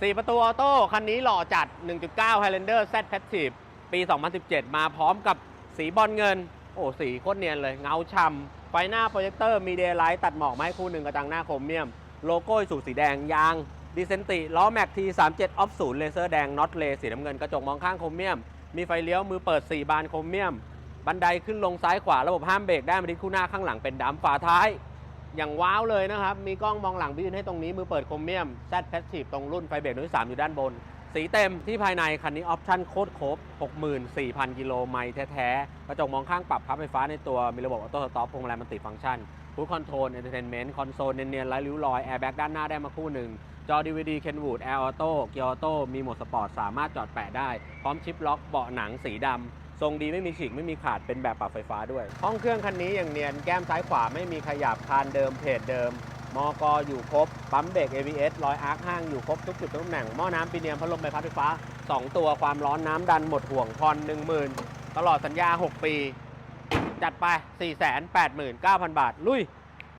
4 ประตูออโต้คันนี้หล่อจัด 1.9 Highlander Z Passive ปี 2017 มาพร้อมกับสีบอลเงิน โอ้สีโคตรเนียนเลย เงาช่ำไฟหน้าโปรเจคเตอร์มีเดย์ไลท์ตัดหมอกมาให้คู่หนึ่งกระจังหน้าโครเมียม โลโก้สูสีแดงยางดิเซนติล้อแม็กที37ออฟศูนย์เลเซอร์แดงน็อตเลสีน้ำเงินกระจกมองข้างโครเมียม มีไฟเลี้ยวมือเปิด 4 บานโครเมียม บันไดขึ้นลงซ้ายขวาระบบห้ามเบรกได้มาที่คู่หน้าข้างหลังเป็นดำฝาท้าย อย่างว้าวเลยนะครับ มีกล้องมองหลังวิวให้ตรงนี้ มือเปิดโครเมียม Z Passive ตรงรุ่นไฟเบรกรุ่นที่3อยู่ด้านบน สีเต็มที่ภายในคันนี้ออปชั่นโคตรครบ 64,000 กิโลไมล์แท้ๆ กระจกมองข้างปรับพับไฟฟ้าในตัว มีระบบออโต้สต็อปพวงมาลัยมันติฟังก์ชันฟูดคอนโทรลเอนเตอร์เทนเมนต์คอนโซลเนียนๆไร้ริ้วรอยแอร์แบ็กด้านหน้าได้มาคู่หนึ่งจอ DVD Kenwood Air Auto เกียร์ออโต้มีโหมดสปอร์ตสามารถจอดแปะได้ พร้อมชิปล็อกเบาะหนังสีดำ ทรงดีไม่มีฉีกไม่มีขาดเป็นแบบปรับไฟฟ้าด้วย ห้องเครื่องคันนี้อย่างเนียนแก้มซ้ายขวาไม่มีขยับคานเดิมเพจเดิมมอกออยู่ครบ ปั๊มเบรก ABS รอยอาร์คห้างอยู่ครบทุกจุดทุกตำแหน่งหม้อน้ำปีเนียมพัดลมใบพัดไฟฟ้า 2 ตัวความร้อนน้ำดันหมดห่วงพร10,000ตลอดสัญญา 6 ปี จัดไป 489,000 บาท ลุย